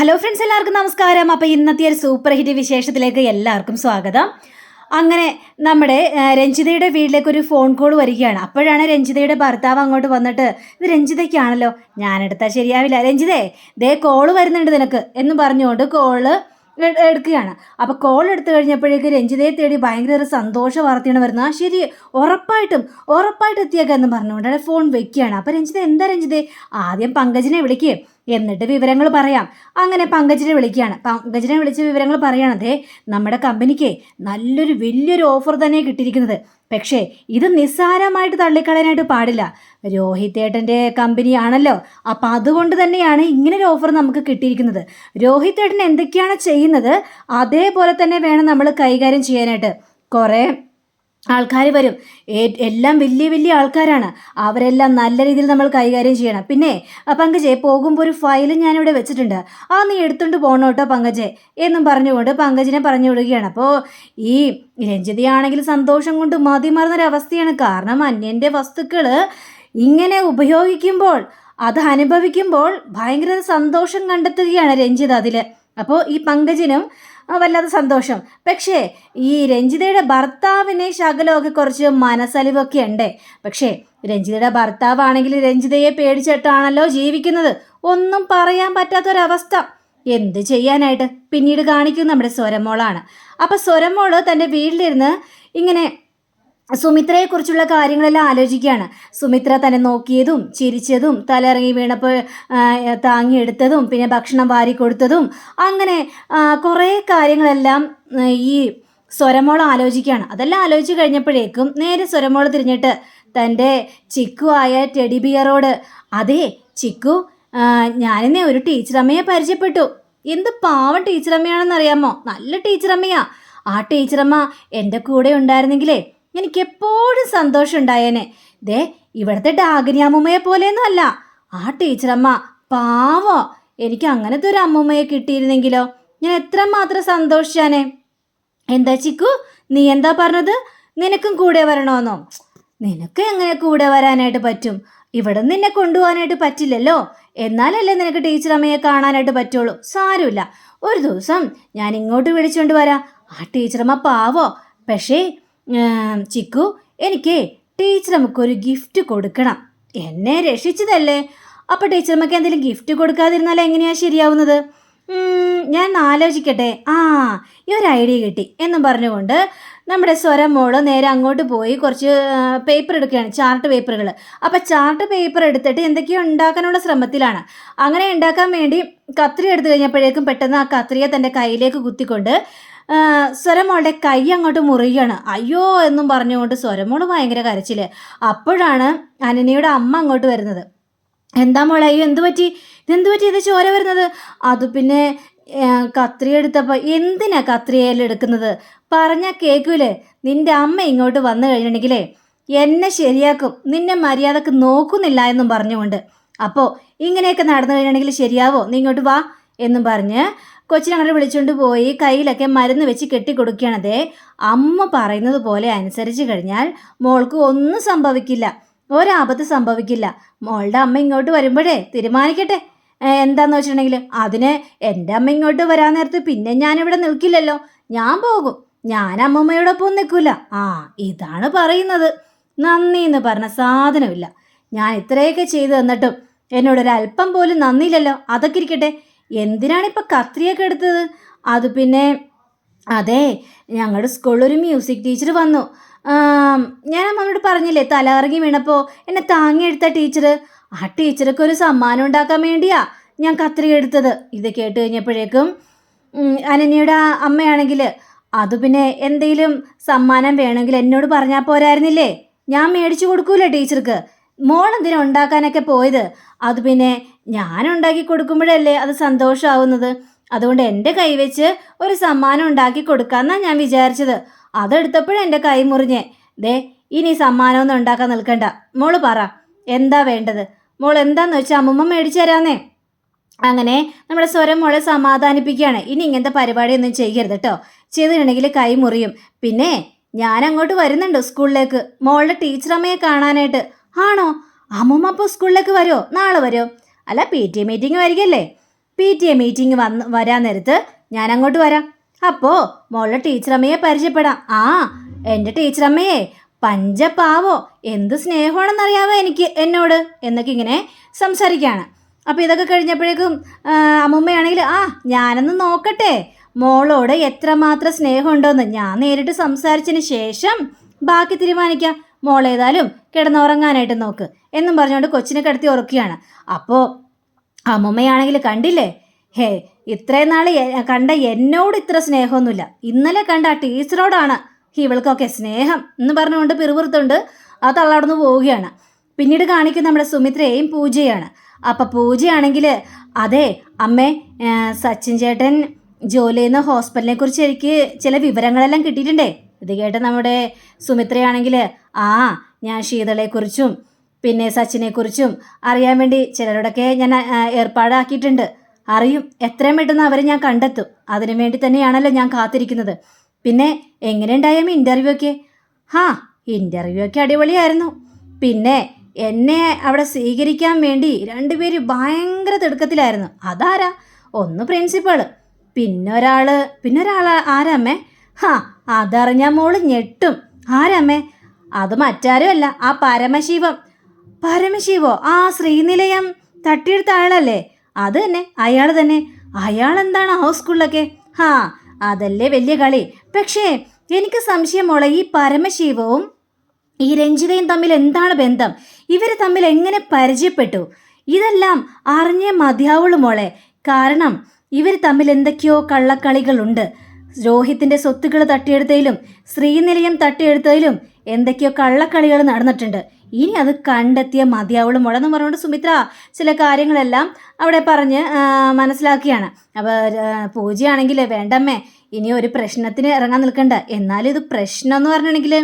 Hello friends എല്ലാവർക്കും നമസ്കാരം. അപ്പോൾ ഇന്നത്തെ ഒരു സൂപ്പർ ഹിറ്റ് വിശേഷത്തിലേക്ക് എല്ലാവർക്കും സ്വാഗതം. അങ്ങനെ നമ്മുടെ രഞ്ജിതയുടെ വീട്ടിലേക്ക് ഒരു ഫോൺ കോൾ വരികയാണ്. അപ്പോഴാണ് രഞ്ജിതയുടെ ഭർത്താവ് അങ്ങോട്ട് വന്നിട്ട് ഇത് രഞ്ജിതയ്ക്കാണല്ലോ ഞാനെടുത്താൽ ശരിയാവില്ല. രഞ്ജിതേ ദേ കോൾ വരുന്നുണ്ട് നിനക്ക് എന്ന് പറഞ്ഞുകൊണ്ട് കോൾ എടുക്കുകയാണ്. അപ്പോൾ കോൾ എടുത്തു കഴിഞ്ഞപ്പോഴേക്ക് രഞ്ജിതയെ തേടി ഭയങ്കര ഒരു സന്തോഷ വാർത്തയാണ് വരുന്നത്. ആ ശരി ഉറപ്പായിട്ടും ഉറപ്പായിട്ട് എത്തിയേക്കാം എന്ന് പറഞ്ഞുകൊണ്ട് ഫോൺ വെക്കുകയാണ്. അപ്പോൾ രഞ്ജിത എന്താ രഞ്ജിതേ ആദ്യം പങ്കജിനെ വിളിക്കുക എന്നിട്ട് വിവരങ്ങൾ പറയാം. അങ്ങനെ പങ്കജിനെ വിളിക്കുകയാണ്. പങ്കജിനെ വിളിച്ച് വിവരങ്ങൾ പറയുകയാണ് അതെ നമ്മുടെ കമ്പനിക്ക് നല്ലൊരു വലിയൊരു ഓഫർ തന്നെ കിട്ടിയിരിക്കുന്നത്. പക്ഷേ ഇത് നിസ്സാരമായിട്ട് തള്ളിക്കളയാനായിട്ട് പാടില്ല. രോഹിത് രോഹിത്തേട്ടന്റെ കമ്പനിയാണല്ലോ. അപ്പം അതുകൊണ്ട് തന്നെയാണ് ഇങ്ങനെ ഒരു ഓഫർ നമുക്ക് കിട്ടിയിരിക്കുന്നത്. രോഹിത് ഏട്ടൻ എന്തൊക്കെയാണ് ചെയ്യുന്നത്? അതേപോലെ തന്നെ വേണം നമ്മൾ കൈകാര്യം ചെയ്യാനായിട്ട്. കുറേ ആൾക്കാർ വരും. എല്ലാം വലിയ വലിയ ആൾക്കാരാണ്. അവരെല്ലാം നല്ല രീതിയിൽ നമ്മൾ കൈകാര്യം ചെയ്യണം. പിന്നെ പങ്കജെ പോകുമ്പോൾ ഒരു ഫയൽ ഞാനിവിടെ വെച്ചിട്ടുണ്ട്. ആ നീ എടുത്തുകൊണ്ട് പോകണം കേട്ടോ പങ്കജെ എന്നും പറഞ്ഞുകൊണ്ട് പങ്കജിനെ പറഞ്ഞു വിടുകയാണ്. അപ്പോൾ ഈ രഞ്ജിതയാണെങ്കിൽ സന്തോഷം കൊണ്ട് മതി മറന്നൊരവസ്ഥയാണ് കാരണം അന്യന്റെ വസ്തുക്കൾ ഇങ്ങനെ ഉപയോഗിക്കുമ്പോൾ അത് അനുഭവിക്കുമ്പോൾ ഭയങ്കര സന്തോഷം കണ്ടെത്തുകയാണ് രഞ്ജിത അതിൽ അപ്പോൾ ഈ പങ്കജിനും ആ, വല്ലാതെ സന്തോഷം. പക്ഷേ ഈ രഞ്ജിതയുടെ ഭർത്താവിനെ ശകലമൊക്കെ കുറച്ച് മനസ്സലിവൊക്കെ ഉണ്ട്. പക്ഷേ രഞ്ജിതയുടെ ഭർത്താവാണെങ്കിൽ രഞ്ജിതയെ പേടിച്ചിട്ടാണല്ലോ ജീവിക്കുന്നത്. ഒന്നും പറയാൻ പറ്റാത്തൊരവസ്ഥ. എന്ത് ചെയ്യാനായിട്ട്? പിന്നീട് കാണിക്കും നമ്മുടെ സ്വരമോളാണ്. അപ്പം സ്വരമോൾ തന്റെ വീട്ടിലിരുന്ന് ഇങ്ങനെ സുമിത്രയെക്കുറിച്ചുള്ള കാര്യങ്ങളെല്ലാം ആലോചിക്കുകയാണ്. സുമിത്ര തന്നെ നോക്കിയതും ചിരിച്ചതും തലയിറങ്ങി വീണപ്പോൾ താങ്ങിയെടുത്തതും പിന്നെ ഭക്ഷണം വാരി കൊടുത്തതും അങ്ങനെ കുറേ കാര്യങ്ങളെല്ലാം ഈ സ്വരമോൾ ആലോചിക്കുകയാണ്. അതെല്ലാം ആലോചിച്ച് കഴിഞ്ഞപ്പോഴേക്കും നേരെ സ്വരമോൾ തിരിഞ്ഞിട്ട് തന്റെ ചിക്കു ആയ ടെഡി ബിയറോട് അതെ ചിക്കു ഞാനിന്നേ ഒരു ടീച്ചറമ്മയെ പരിചയപ്പെട്ടു. എന്ത് പാവം ടീച്ചറമ്മയാണെന്ന് അറിയാമോ നല്ല ടീച്ചറമ്മയാ ആ ടീച്ചറമ്മ എന്റെ കൂടെ ഉണ്ടായിരുന്നെങ്കിലേ എനിക്ക് എപ്പോഴും സന്തോഷം ഉണ്ടായേനെ ദേ ഇവിടുത്തെ ഡാഗിനിയമ്മയെ പോലെയൊന്നും അല്ല ആ ടീച്ചറമ്മ പാവോ എനിക്ക് അങ്ങനത്തെ ഒരു അമ്മമ്മയെ കിട്ടിയിരുന്നെങ്കിലോ? ഞാൻ എത്രമാത്രം സന്തോഷിച്ചാനേ? എന്താ ചിക്കു നീ എന്താ പറഞ്ഞത്? നിനക്കും കൂടെ വരണോന്നോ? നിനക്ക് എങ്ങനെ കൂടെ വരാനായിട്ട് പറ്റും? ഇവിടെ നിന്നെ കൊണ്ടുപോകാനായിട്ട് പറ്റില്ലല്ലോ. എന്നാലല്ലേ നിനക്ക് ടീച്ചർ അമ്മയെ കാണാനായിട്ട് പറ്റുള്ളൂ. സാരമില്ല. ഒരു ദിവസം ഞാൻ ഇങ്ങോട്ട് വിളിച്ചുകൊണ്ട് വരാം. ആ ടീച്ചറമ്മ പാവോ. പക്ഷേ ചിക്കു എനിക്ക് ടീച്ചർ നമുക്കൊരു ഗിഫ്റ്റ് കൊടുക്കണം. എന്നെ രക്ഷിച്ചതല്ലേ? അപ്പോൾ നമുക്ക് എന്തെങ്കിലും ഗിഫ്റ്റ് കൊടുക്കാതിരുന്നാൽ എങ്ങനെയാ ശരിയാവുന്നത്? ഞാൻ ആലോചിക്കട്ടെ. ആ ഈ ഒരു ഐഡിയ കിട്ടി. എന്നും പറഞ്ഞുകൊണ്ട് നമ്മുടെ സ്വരം മോൾ നേരെ അങ്ങോട്ട് പോയി കുറച്ച് പേപ്പർ എടുക്കുകയാണ് ചാർട്ട് പേപ്പറുകൾ അപ്പോൾ ചാർട്ട് പേപ്പർ എടുത്തിട്ട് എന്തൊക്കെയോ ഉണ്ടാക്കാനുള്ള ശ്രമത്തിലാണ്. അങ്ങനെ ഉണ്ടാക്കാൻ വേണ്ടി കത്രി എടുത്തു കഴിഞ്ഞപ്പോഴേക്കും പെട്ടെന്ന് ആ കത്രിയെ തന്റെ കയ്യിലേക്ക് കുത്തിക്കൊണ്ട് സ്വരമോളുടെ കൈ അങ്ങോട്ട് മുറിയാണ്. അയ്യോ എന്നും പറഞ്ഞുകൊണ്ട് സ്വരമോൾ ഭയങ്കര കരച്ചിൽ. അപ്പോഴാണ് അനനയുടെ അമ്മ അങ്ങോട്ട് വരുന്നത്. എന്താ മോളെ അയ്യോ എന്ത് പറ്റി? ഇതെന്ത് പറ്റി? ഇത് ചോര വരുന്നത്? അത് പിന്നെ കത്രിയ കത്രി എടുത്തപ്പോൾ എന്തിനാ കത്രിയയിൽ എടുക്കുന്നത്? പറഞ്ഞാൽ കേൾക്കൂലേ നിന്റെ അമ്മ ഇങ്ങോട്ട് വന്നു കഴിഞ്ഞിട്ടുണ്ടെങ്കിലേ എന്നെ ശരിയാക്കും. നിന്നെ മര്യാദയ്ക്ക് നോക്കുന്നില്ല എന്നും പറഞ്ഞുകൊണ്ട്. അപ്പോൾ ഇങ്ങനെയൊക്കെ നടന്നു കഴിഞ്ഞിട്ടുണ്ടെങ്കിൽ ശരിയാവോ? നീ ഇങ്ങോട്ട് വാ. എന്നും പറഞ്ഞ് കൊച്ചിനങ്ങോട്ട് വിളിച്ചുകൊണ്ട് പോയി കയ്യിലൊക്കെ മരുന്ന് വെച്ച് കെട്ടിക്കൊടുക്കുകയാണതേ. അമ്മ പറയുന്നത് പോലെ അനുസരിച്ച് കഴിഞ്ഞാൽ മോൾക്ക് ഒന്നും സംഭവിക്കില്ല. ഒരാപത്ത് സംഭവിക്കില്ല. മോളുടെ അമ്മ ഇങ്ങോട്ട് വരുമ്പോഴേ തീരുമാനിക്കട്ടെ. എന്താന്ന് വെച്ചിട്ടുണ്ടെങ്കിൽ അതിന് എന്റെ അമ്മ ഇങ്ങോട്ട് വരാൻ നേരത്ത് പിന്നെ ഞാനിവിടെ നിൽക്കില്ലല്ലോ. ഞാൻ പോകും. ഞാൻ അമ്മമ്മയോടൊപ്പം നിൽക്കില്ല ആ ഇതാണ് പറയുന്നത്. നന്ദി എന്ന് പറഞ്ഞ സാധനമില്ല. ഞാൻ ഇത്രയൊക്കെ ചെയ്തു തന്നിട്ടും എന്നോടൊരൽപ്പം പോലും നന്ദിയില്ലല്ലോ. അതൊക്കെ ഇരിക്കട്ടെ. എന്തിനാണ് ഇപ്പം കത്രിയൊക്കെ എടുത്തത്? അത് പിന്നെ അതെ ഞങ്ങളുടെ സ്കൂളിൽ ഒരു മ്യൂസിക് ടീച്ചർ വന്നു ഞാൻ അമ്മയോട് പറഞ്ഞില്ലേ തലകറങ്ങി വീണപ്പോൾ എന്നെ താങ്ങിയെടുത്ത ടീച്ചർ ആ ടീച്ചർക്ക് ഒരു സമ്മാനം ഉണ്ടാക്കാൻ വേണ്ടിയാ ഞാൻ കത്രിക എടുത്തത്. ഇത് കേട്ട് കഴിഞ്ഞപ്പോഴേക്കും അനന്യയുടെ അമ്മയാണെങ്കിൽ അത് പിന്നെ എന്തെങ്കിലും സമ്മാനം വേണമെങ്കിൽ എന്നോട് പറഞ്ഞാൽ പോരായിരുന്നില്ലേ? ഞാൻ മേടിച്ചു കൊടുക്കൂല ടീച്ചർക്ക് മോൾ എന്തിനാ ഉണ്ടാക്കാനൊക്കെ പോയത്? അത് പിന്നെ ഞാൻ ഉണ്ടാക്കി കൊടുക്കുമ്പോഴല്ലേ അത് സന്തോഷമാവുന്നത് അതുകൊണ്ട് എന്റെ കൈ വെച്ച് ഒരു സമ്മാനം ഉണ്ടാക്കി കൊടുക്കാമെന്നാണ് ഞാൻ വിചാരിച്ചത്. അതെടുത്തപ്പോഴും എന്റെ കൈ മുറിഞ്ഞേ ദേ ഇനി സമ്മാനമൊന്നും ഉണ്ടാക്കാൻ നിൽക്കണ്ട. മോൾ പറ എന്താ വേണ്ടത്? മോൾ എന്താന്ന് വെച്ചാൽ അമ്മമ്മ മേടിച്ചു തരാന്നേ. അങ്ങനെ നമ്മുടെ സ്വരം മോളെ സമാധാനിപ്പിക്കുകയാണ്. ഇനി ഇങ്ങനത്തെ പരിപാടിയൊന്നും ചെയ്യരുത് കേട്ടോ ചെയ്തിട്ടുണ്ടെങ്കിൽ കൈ മുറിയും. പിന്നെ ഞാൻ അങ്ങോട്ട് വരുന്നുണ്ട് സ്കൂളിലേക്ക്. മോളുടെ ടീച്ചറമ്മയെ കാണാനായിട്ട്. ആണോ? അമ്മമ്മ അപ്പോൾ സ്കൂളിലേക്ക് വരുമോ നാളെ വരുമോ അല്ല പി ടി എ മീറ്റിംഗ് വരികയല്ലേ പി ടി എ മീറ്റിംഗ് വന്ന് വരാൻ നേരത്ത് ഞാൻ അങ്ങോട്ട് വരാം. അപ്പോൾ മോളുടെ ടീച്ചറമ്മയെ പരിചയപ്പെടാം. ആ എന്റെ ടീച്ചറമ്മയെ പഞ്ചപാവോ എന്ത് സ്നേഹമാണെന്നറിയാവോ എനിക്ക് എന്നോട്? എന്നൊക്കെ ഇങ്ങനെ സംസാരിക്കുകയാണ് അപ്പോൾ ഇതൊക്കെ കഴിഞ്ഞപ്പോഴേക്കും അമ്മമ്മയാണെങ്കിൽ ആ ഞാനൊന്ന് നോക്കട്ടെ. മോളോട് എത്രമാത്രം സ്നേഹമുണ്ടോയെന്ന് ഞാൻ നേരിട്ട് സംസാരിച്ചതിന് ശേഷം ബാക്കി തീരുമാനിക്കാം. മോളേതായാലും കിടന്നുറങ്ങാനായിട്ട് നോക്ക് എന്നും പറഞ്ഞുകൊണ്ട് കൊച്ചിനെ കിടത്തി ഉറക്കുകയാണ്. അപ്പോൾ അമ്മുമ്മയാണെങ്കിൽ കണ്ടില്ലേ? ഹേ ഇത്രയും നാൾ കണ്ട എന്നോട് ഇത്ര സ്നേഹമൊന്നുമില്ല. ഇന്നലെ കണ്ട ആ ടീച്ചറോടാണ് ഇവൾക്കൊക്കെ സ്നേഹം എന്ന് പറഞ്ഞുകൊണ്ട് പിറുപുറത്തുണ്ട് ആ തള്ളവിടുന്ന് പോവുകയാണ്. പിന്നീട് കാണിക്കുന്ന നമ്മുടെ സുമിത്രയെയും പൂജയാണ്. അപ്പം പൂജയാണെങ്കിൽ അതെ അമ്മേ സച്ചിൻ ചേട്ടൻ ജോലി ചെയ്യുന്ന ഹോസ്പിറ്റലിനെ കുറിച്ച് എനിക്ക് ചില വിവരങ്ങളെല്ലാം കിട്ടിയിട്ടുണ്ടേ? ഇത് കേട്ട് നമ്മുടെ സുമിത്രയാണെങ്കിൽ ആ ഞാൻ ശീതളെക്കുറിച്ചും പിന്നെ സച്ചിനെക്കുറിച്ചും അറിയാൻ വേണ്ടി ചിലരോടൊക്കെ ഞാൻ ഏർപ്പാടാക്കിയിട്ടുണ്ട്. അറിയും. എത്രയും പെട്ടെന്ന് അവരെ ഞാൻ കണ്ടെത്തും. അതിനു വേണ്ടി തന്നെയാണല്ലോ ഞാൻ കാത്തിരിക്കുന്നത്. പിന്നെ എങ്ങനെയുണ്ടായാലും ഇന്റർവ്യൂ ഒക്കെ ഹാ ഇന്റർവ്യൂ ഒക്കെ അടിപൊളിയായിരുന്നു. പിന്നെ എന്നെ അവിടെ സ്വീകരിക്കാൻ വേണ്ടി രണ്ടുപേര് ഭയങ്കര തിടുക്കത്തിലായിരുന്നു. അതാരാ? ഒന്ന് പ്രിൻസിപ്പാൾ. പിന്നെ ഒരാൾ പിന്നെ ആരമ്മേ ഹാ അതറിഞ്ഞ മോൾ ഞെട്ടും. ആരമ്മേ? അത് മറ്റാരുമല്ല ആ പരമശിവം. പരമശിവോ? ആ ശ്രീനിലയം തട്ടിയെടുത്ത ആളല്ലേ? അത് തന്നെ അയാൾ തന്നെ. അയാൾ എന്താണ് ഹൗസ് സ്കൂളിലൊക്കെ? ഹാ അതല്ലേ വലിയ കളി. പക്ഷേ എനിക്ക് സംശയം മോളെ ഈ പരമശിവവും ഈ രഞ്ജിതയും തമ്മിൽ എന്താണ് ബന്ധം? ഇവർ തമ്മിൽ എങ്ങനെ പരിചയപ്പെട്ടു? ഇതെല്ലാം അറിഞ്ഞേ മതിയാവുള്ളൂ മോളെ. കാരണം ഇവർ തമ്മിൽ എന്തൊക്കെയോ കള്ളക്കളികളുണ്ട്. രോഹിത്തിന്റെ സ്വത്തുക്കൾ തട്ടിയെടുത്തതിലും ശ്രീനിലയം തട്ടിയെടുത്തതിലും എന്തൊക്കെയോ കള്ളക്കളികൾ നടന്നിട്ടുണ്ട്. ഇനി അത് കണ്ടെത്തിയ മതിയാവളും മോളെന്ന് പറഞ്ഞുകൊണ്ട് സുമിത്ര ചില കാര്യങ്ങളെല്ലാം അവിടെ പറഞ്ഞ് മനസ്സിലാക്കിയാണ്. അപ്പോൾ പൂജയാണെങ്കിൽ വേണ്ടമ്മേ ഇനി ഒരു പ്രശ്നത്തിന് ഇറങ്ങാൻ നിൽക്കണ്ട. എന്നാലും ഇത് പ്രശ്നം എന്ന് പറഞ്ഞിട്ടുണ്ടെങ്കിൽ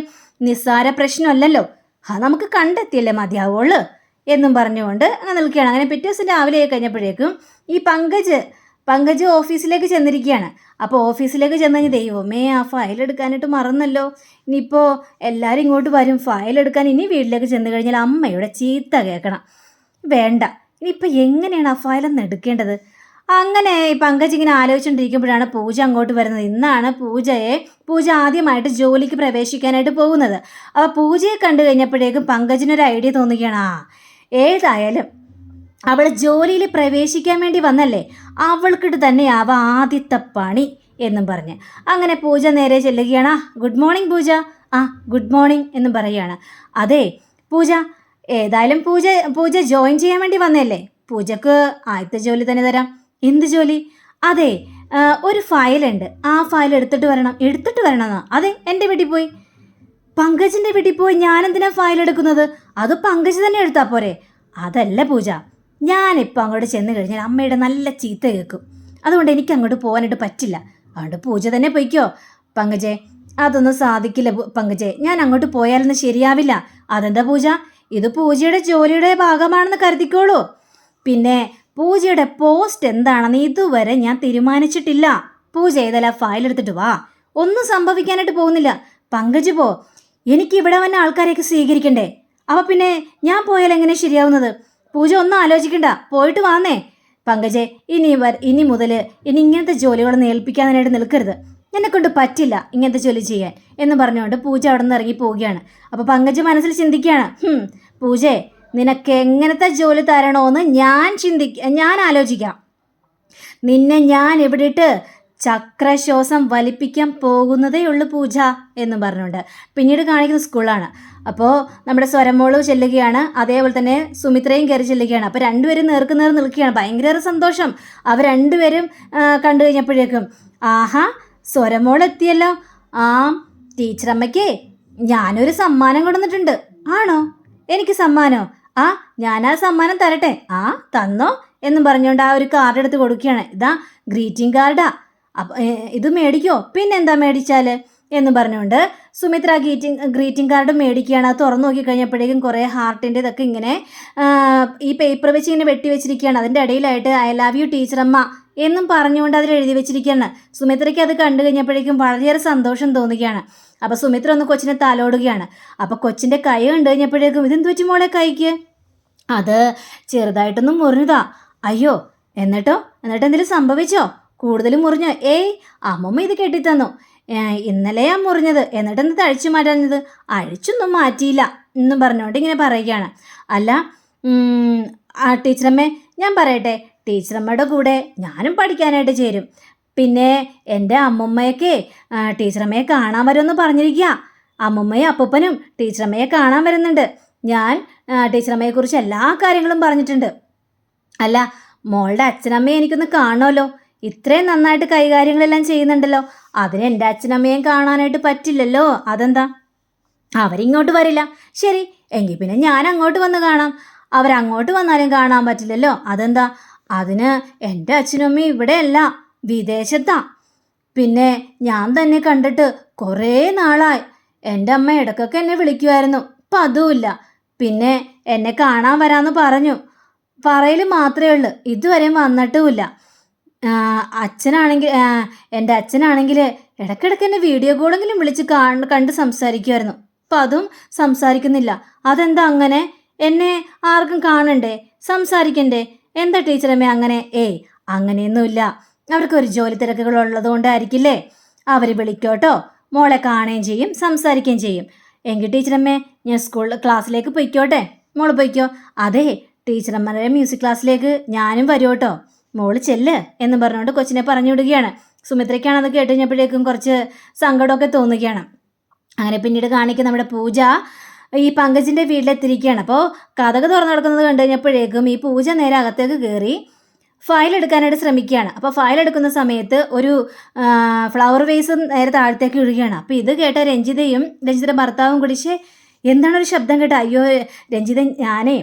നിസ്സാര പ്രശ്നമല്ലല്ലോ. അത് നമുക്ക് കണ്ടെത്തിയല്ലേ മതിയാവുള്ളൂ എന്നും പറഞ്ഞുകൊണ്ട് അങ്ങനെ നിൽക്കുകയാണ്. അങ്ങനെ പിറ്റേ ദിവസം രാവിലെ കഴിഞ്ഞപ്പോഴേക്കും ഈ പങ്കജ് പങ്കജ് ഓഫീസിലേക്ക് ചെന്നിരിക്കുകയാണ്. അപ്പോൾ ഓഫീസിലേക്ക് ചെന്ന് ദൈവമേ ആ ഫയൽ എടുക്കാനായിട്ട് മറന്നല്ലോ. ഇനിയിപ്പോൾ എല്ലാവരും ഇങ്ങോട്ട് വരും. ഫയൽ എടുക്കാൻ ഇനി വീട്ടിലേക്ക് ചെന്ന് കഴിഞ്ഞാൽ അമ്മയുടെ ചീത്ത കേൾക്കണം. വേണ്ട. ഇനിയിപ്പോൾ എങ്ങനെയാണ് ആ ഫയലൊന്ന് എടുക്കേണ്ടത്? അങ്ങനെ പങ്കജ് ഇങ്ങനെ ആലോചിച്ചുകൊണ്ടിരിക്കുമ്പോഴാണ് പൂജ അങ്ങോട്ട് വരുന്നത്. ഇന്നാണ് പൂജയെ പൂജ ആദ്യമായിട്ട് ജോലിക്ക് പ്രവേശിക്കാനായിട്ട് പോകുന്നത്. അപ്പോൾ പൂജയെ കണ്ടു കഴിഞ്ഞപ്പോഴേക്കും പങ്കജിനൊരു ഐഡിയ തോന്നുകയാണ്. ആ ഏതായാലും അവൾ ജോലിയിൽ പ്രവേശിക്കാൻ വേണ്ടി വന്നല്ലേ? അവൾക്കിട്ട് തന്നെയാവാം ആദ്യത്തെ പണി എന്നും പറഞ്ഞ്. അങ്ങനെ പൂജ നേരെ ചെല്ലുകയാണ്. Good morning Pooja. ആ ഗുഡ് മോർണിംഗ് എന്നും പറയുകയാണ്. അതെ പൂജ ഏതായാലും പൂജ പൂജ ജോയിൻ ചെയ്യാൻ വേണ്ടി വന്നല്ലേ? പൂജക്ക് ആദ്യത്തെ ജോലി തന്നെ തരാം. എന്ത് ജോലി? അതെ ഒരു ഫയലുണ്ട്. ആ ഫയൽ എടുത്തിട്ട് വരണം. എടുത്തിട്ട് വരണമെന്നോ അതെ എന്റെ വീട്ടിൽ പോയി. പങ്കജിന്റെ വീട്ടിൽ പോയി ഞാൻ എന്തിനാ ഫയൽ എടുക്കുന്നത്? അത് പങ്കജ് തന്നെ എടുത്താൽ പോരെ. അതല്ല പൂജ ഞാനിപ്പോൾ അങ്ങോട്ട് ചെന്ന് കഴിഞ്ഞാൽ അമ്മയുടെ നല്ല ചീത്ത കേൾക്കും. അതുകൊണ്ട് എനിക്ക് അങ്ങോട്ട് പോകാനായിട്ട് പറ്റില്ല. അതുകൊണ്ട് പൂജ തന്നെ പൊയ്ക്കോ. പങ്കജെ അതൊന്നും സാധിക്കില്ല പങ്കജെ. ഞാൻ അങ്ങോട്ട് പോയാലൊന്നും ശരിയാവില്ല. അതെന്താ പൂജ? ഇത് പൂജയുടെ ജോലിയുടെ ഭാഗമാണെന്ന് കരുതിക്കോളൂ. പിന്നെ പൂജയുടെ പോസ്റ്റ് എന്താണെന്ന് ഇതുവരെ ഞാൻ തീരുമാനിച്ചിട്ടില്ല. പൂജ ഏതല്ല ഫയൽ എടുത്തിട്ട് വാ. ഒന്നും സംഭവിക്കാനായിട്ട് പോകുന്നില്ല. പങ്കജ് പോ. എനിക്ക് ഇവിടെ വന്ന ആൾക്കാരെയൊക്കെ സ്വീകരിക്കണ്ടേ? അപ്പൊ പിന്നെ ഞാൻ പോയാൽ എങ്ങനെ ശരിയാവുന്നത്? പൂജ ഒന്നും ആലോചിക്കണ്ട. പോയിട്ട് വാന്നേ. പങ്കജെ ഇനി വർ ഇനി മുതൽ ഇനി ഇങ്ങനത്തെ ജോലികളൊന്നും ഏൽപ്പിക്കാനായിട്ട് നിൽക്കരുത്. എന്നെ കൊണ്ട് പറ്റില്ല ഇങ്ങനത്തെ ജോലി ചെയ്യാൻ എന്ന് പറഞ്ഞുകൊണ്ട് പൂജ അവിടെ നിന്ന് ഇറങ്ങി പോവുകയാണ്. അപ്പോൾ പങ്കജ് മനസ്സിൽ ചിന്തിക്കുകയാണ് "ഹും, പൂജേ നിനക്ക് എങ്ങനത്തെ ജോലി തരണോന്ന് ഞാൻ ചിന്തി ഞാൻ ആലോചിക്കാം. നിന്നെ ഞാൻ ഇട്ട് ചക്രശ്വാസം വലിപ്പിക്കാൻ പോകുന്നതേ ഉള്ളൂ പൂജ എന്ന് പറഞ്ഞുകൊണ്ട്. പിന്നീട് കാണിക്കുന്ന സ്കൂളാണ്. അപ്പോൾ നമ്മുടെ സ്വരമോൾ ചെല്ലുകയാണ്. അതേപോലെ തന്നെ സുമിത്രയും കയറി ചെല്ലുകയാണ്. അപ്പോൾ രണ്ടുപേരും നേർക്ക് നേർ നിൽക്കുകയാണ്. ഭയങ്കര സന്തോഷം. അവർ രണ്ടുപേരും കണ്ടു കഴിഞ്ഞപ്പോഴേക്കും ആഹാ സ്വരമോൾ എത്തിയല്ലോ. ആ ടീച്ചറമ്മയ്ക്കേ ഞാനൊരു സമ്മാനം കൊടുത്തിട്ടുണ്ട് ആണോ? എനിക്ക് സമ്മാനോ? ആ ഞാൻ ആ സമ്മാനം തരട്ടെ. ആ തന്നോ? എന്നും പറഞ്ഞുകൊണ്ട് ആ ഒരു കാർഡ് എടുത്ത് കൊടുക്കുകയാണ്. ഇതാ ഗ്രീറ്റിംഗ് കാർഡാ. അപ്പൊ ഇത് മേടിക്കോ? പിന്നെന്താ മേടിച്ചാൽ? എന്ന് പറഞ്ഞുകൊണ്ട് സുമിത്ര ഗ്രീറ്റിംഗ് ഗ്രീറ്റിംഗ് കാർഡ് മേടിക്കുകയാണ്. അത് തുറന്നു നോക്കി കഴിഞ്ഞപ്പോഴേക്കും കുറേ ഹാർട്ടിന്റെ ഇതൊക്കെ ഇങ്ങനെ ഈ പേപ്പർ വെച്ച് ഇങ്ങനെ വെട്ടി വെച്ചിരിക്കുകയാണ്. അതിന്റെ ഇടയിലായിട്ട് ഐ ലവ് യു ടീച്ചറമ്മ എന്നും പറഞ്ഞുകൊണ്ട് അതിൽ എഴുതി വെച്ചിരിക്കുകയാണ്. സുമിത്രയ്ക്ക് അത് കണ്ടു കഴിഞ്ഞപ്പോഴേക്കും വളരെയേറെ സന്തോഷം തോന്നുകയാണ്. അപ്പോൾ സുമിത്ര ഒന്ന് കൊച്ചിനെ തലോടുകയാണ്. അപ്പോൾ കൊച്ചിന്റെ കൈ കണ്ടു കഴിഞ്ഞപ്പോഴേക്കും ഇതെന്ത് പറ്റി മോളെ കൈക്ക്? അത് ചെറുതായിട്ടൊന്നും മുറിഞ്ഞതാ. അയ്യോ എന്നിട്ടോ? എന്നിട്ട് എന്തെങ്കിലും സംഭവിച്ചോ? കൂടുതലും മുറിഞ്ഞോ. ഏയ് അമ്മമ്മ ഇത് കെട്ടിത്തന്നു. ഇന്നലെയാ മുറിഞ്ഞത്. എന്നിട്ട് എന്ത് അഴിച്ചു മാറ്റാഞ്ഞത്? അഴിച്ചൊന്നും മാറ്റിയില്ല എന്നും പറഞ്ഞുകൊണ്ട് ഇങ്ങനെ പറയുകയാണ്. അല്ല ആ ടീച്ചറമ്മേ ഞാൻ പറയട്ടെ. ടീച്ചറമ്മയുടെ കൂടെ ഞാനും പഠിക്കാനായിട്ട് ചേരും. പിന്നെ എന്റെ അമ്മമ്മയൊക്കെ ടീച്ചറമ്മയെ കാണാൻ വരുമെന്ന് പറഞ്ഞിരിക്കുക അമ്മമ്മയും അപ്പൂപ്പനും ടീച്ചറമ്മയെ കാണാൻ വരുന്നുണ്ട്. ഞാൻ ടീച്ചറമ്മയെക്കുറിച്ച് എല്ലാ കാര്യങ്ങളും പറഞ്ഞിട്ടുണ്ട്. അല്ല മോളുടെ അച്ഛനമ്മയെ എനിക്കൊന്ന് കാണുമല്ലോ. ഇത്രയും നന്നായിട്ട് കൈകാര്യങ്ങളെല്ലാം ചെയ്യുന്നുണ്ടല്ലോ. അതിന് എന്റെ അച്ഛനമ്മയും കാണാനായിട്ട് പറ്റില്ലല്ലോ. അതെന്താ? അവരിങ്ങോട്ട് വരില്ല. ശരി എങ്കിൽ പിന്നെ ഞാൻ അങ്ങോട്ട് വന്ന് കാണാം. അവരങ്ങോട്ട് വന്നാലും കാണാൻ പറ്റില്ലല്ലോ. അതെന്താ? അതിന് എന്റെ അച്ഛനമ്മയും ഇവിടെയല്ല വിദേശത്താ. പിന്നെ ഞാൻ തന്നെ കണ്ടിട്ട് കുറേ നാളായി. എന്റെ അമ്മ ഇടക്കൊക്കെ എന്നെ വിളിക്കുമായിരുന്നു ഇപ്പം അതുമില്ല പിന്നെ എന്നെ കാണാൻ വരാമെന്ന് പറഞ്ഞു. പറയൽ മാത്രമേ ഉള്ളൂ. ഇതുവരെയും വന്നിട്ടുമില്ല അച്ഛനാണെങ്കിൽ എന്റെ അച്ഛനാണെങ്കിൽ ഇടയ്ക്കിടയ്ക്ക് എന്നെ വീഡിയോ കോളെങ്കിലും വിളിച്ച് കാണ് കണ്ട് സംസാരിക്കുമായിരുന്നു അപ്പം അതും സംസാരിക്കുന്നില്ല. അതെന്താ അങ്ങനെ? എന്നെ ആർക്കും കാണണ്ടേ? സംസാരിക്കണ്ടേ? എന്താ ടീച്ചറമ്മേ അങ്ങനെ? ഏയ് അങ്ങനെയൊന്നുമില്ല. അവർക്ക് ഒരു ജോലി തിരക്കുകൾ ഉള്ളത് കൊണ്ടായിരിക്കില്ലേ? അവർ വിളിക്കോട്ടോ. മോളെ കാണുകയും ചെയ്യും സംസാരിക്കുകയും ചെയ്യും. എങ്കിൽ ടീച്ചറമ്മേ ഞാൻ സ്കൂളിൽ ക്ലാസ്സിലേക്ക് പൊയ്ക്കോട്ടെ. മോൾ പൊയ്ക്കോ. അതെ ടീച്ചറമ്മയുടെ മ്യൂസിക് ക്ലാസ്സിലേക്ക് ഞാനും വരും കേട്ടോ മോൾ ചെല്ല് എന്ന് പറഞ്ഞുകൊണ്ട് കൊച്ചിനെ പറഞ്ഞു വിടുകയാണ് സുമിത്രയ്ക്കാണ് അത് കേട്ട് കഴിഞ്ഞപ്പോഴേക്കും കുറച്ച് സങ്കടമൊക്കെ തോന്നുകയാണ്. അങ്ങനെ പിന്നീട് കാണിക്കുന്ന നമ്മുടെ പൂജ ഈ പങ്കജിന്റെ വീട്ടിലെത്തിരിക്കുകയാണ് അപ്പോൾ കഥക തുറന്നു നടക്കുന്നത് കണ്ടു കഴിഞ്ഞപ്പോഴേക്കും ഈ പൂജ നേരെ അകത്തേക്ക് കയറി ഫയൽ എടുക്കാനായിട്ട് ശ്രമിക്കുകയാണ്. അപ്പോൾ ഫയൽ എടുക്കുന്ന സമയത്ത് ഒരു ഫ്ലവർ വേസ് നേരെ താഴത്തേക്ക് ഇടുകയാണ്. അപ്പോൾ ഇത് കേട്ട രഞ്ജിതയും രഞ്ജിതയുടെ ഭർത്താവും കൂടി "ശ്ശേ, എന്താണ് ഒരു ശബ്ദം കേട്ടോ? അയ്യോ രഞ്ജിത ഞാനേ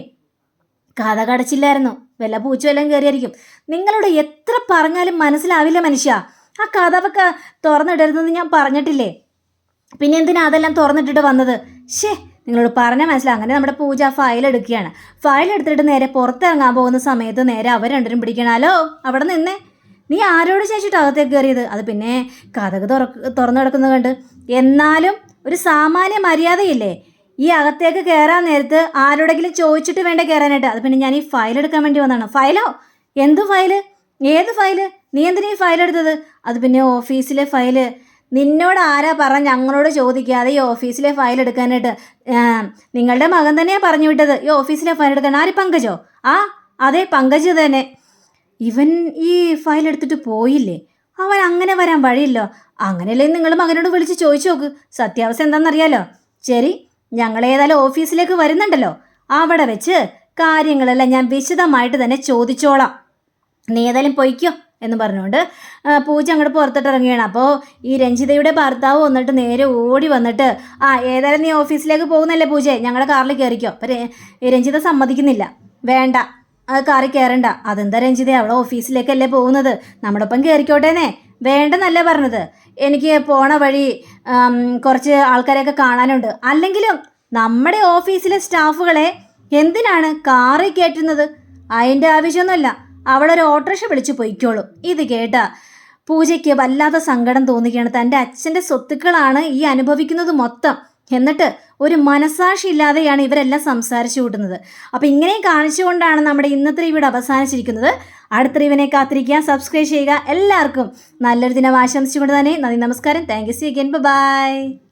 കഥ കടച്ചില്ലായിരുന്നു. വല്ല പൂച്ച വല്ലതും കയറിയായിരിക്കും നിങ്ങളോട് എത്ര പറഞ്ഞാലും മനസ്സിലാവില്ല മനുഷ്യ. ആ കഥവൊക്കെ തുറന്നിടരുതെന്ന് ഞാൻ പറഞ്ഞിട്ടില്ലേ? പിന്നെ എന്തിനാ അതെല്ലാം തുറന്നിട്ടിട്ട് വന്നത്? ഷേ നിങ്ങളോട് പറഞ്ഞാൽ മനസ്സിലാവും. അങ്ങനെ നമ്മുടെ പൂജ ഫയൽ എടുക്കുകയാണ്. ഫയൽ എടുത്തിട്ട് നേരെ പുറത്തിറങ്ങാൻ പോകുന്ന സമയത്ത് നേരെ അവർ രണ്ടരും പിടിക്കണാലോ അവിടെ നിന്നേ. നീ ആരോട് ചേച്ചിട്ട് അകത്തേക്ക് കയറിയത്? അത് പിന്നെ കഥക തുറക്ക് തുറന്നു കിടക്കുന്നത് കണ്ട്. എന്നാലും ഒരു സാമാന്യ മര്യാദയില്ലേ? ഈ അകത്തേക്ക് കയറാൻ നേരത്ത് ആരോടെങ്കിലും ചോദിച്ചിട്ട് വേണ്ട കയറാനായിട്ട് അത് പിന്നെ ഞാൻ ഈ ഫയൽ എടുക്കാൻ വേണ്ടി വന്നതാണ്. ഫയലോ എന്ത് ഫയൽ ഏത് ഫയൽ നീ എന്തിനാ ഈ ഫയൽ എടുത്തത്? അത് പിന്നെ ഓഫീസിലെ ഫയൽ നിന്നോട് ആരാ പറഞ്ഞ ഞങ്ങളോട് ചോദിക്കാതെ ഈ ഓഫീസിലെ ഫയൽ എടുക്കാനായിട്ട്? നിങ്ങളുടെ മകൻ തന്നെയാ പറഞ്ഞു വിട്ടത് ഈ ഓഫീസിലെ ഫയൽ എടുക്കാൻ. ആര്? പങ്കജോ? ആ അതെ പങ്കജ് തന്നെ. ഇവൻ ഈ ഫയൽ എടുത്തിട്ട് പോയില്ലേ? അവൻ അങ്ങനെ വരാൻ വഴിയില്ലോ? അങ്ങനെയല്ലേ നിങ്ങൾ മകനോട് വിളിച്ച് ചോദിച്ചു നോക്ക്. സത്യാവസ്ഥ എന്താണെന്നറിയാലോ? ശരി ഞങ്ങൾ ഏതായാലും ഓഫീസിലേക്ക് വരുന്നുണ്ടല്ലോ. അവിടെ വെച്ച് കാര്യങ്ങളെല്ലാം ഞാൻ വിശദമായിട്ട് തന്നെ ചോദിച്ചോളാം. നീ ഏതായാലും പൊയ്ക്കോ എന്ന് പറഞ്ഞുകൊണ്ട് പൂജ അങ്ങോട്ട് പുറത്തോട്ട് ഇറങ്ങുകയാണ്. അപ്പോൾ ഈ രഞ്ജിതയുടെ ഭർത്താവ് വന്നിട്ട് നേരെ ഓടി വന്നിട്ട് ആ ഏതായാലും നീ ഓഫീസിലേക്ക് പോകുന്നല്ലേ പൂജ? ഞങ്ങളുടെ കാറിൽ കയറിക്കോ. അപ്പം രഞ്ജിത സമ്മതിക്കുന്നില്ല. വേണ്ട കാറിൽ കയറണ്ട. അതെന്താ രഞ്ജിത അവളെ ഓഫീസിലേക്കല്ലേ പോകുന്നത്? നമ്മുടെ ഒപ്പം കയറിക്കോട്ടേന്നേ. വേണ്ടെന്നല്ലേ പറഞ്ഞത്? എനിക്ക് പോണ വഴി കുറച്ച് ആൾക്കാരെയൊക്കെ കാണാനുണ്ട്. അല്ലെങ്കിലും നമ്മുടെ ഓഫീസിലെ സ്റ്റാഫുകളെ എന്തിനാണ് കാറിൽ കയറ്റുന്നത്? അതിന്റെ ആവശ്യമൊന്നുമില്ല. അവളൊരു ഓട്ടോറിക്ഷ വിളിച്ച് പൊയ്ക്കോളും. ഇത് കേട്ട പൂജയ്ക്ക് വല്ലാത്ത സങ്കടം തോന്നുകയാണ്. തന്റെ അച്ഛന്റെ സ്വത്തുക്കളാണ് ഈ അനുഭവിക്കുന്നത് മൊത്തം. എന്നിട്ട് ഒരു മനസാക്ഷി ഇല്ലാതെയാണ് ഇവരെല്ലാം സംസാരിച്ചു കൂട്ടുന്നത്. അപ്പോൾ ഇങ്ങനെ കാണിച്ചുകൊണ്ടാണ് നമ്മുടെ ഇന്നത്തെ ഇവിടെ അവസാനിച്ചിരിക്കുന്നത്. അടുത്ത ഇവനെ കാത്തിരിക്കുക. സബ്സ്ക്രൈബ് ചെയ്യുക. എല്ലാവർക്കും നല്ലൊരു ദിനം ആശംസിച്ചുകൊണ്ട് തന്നെ നന്ദി നമസ്കാരം. Thank you see again bye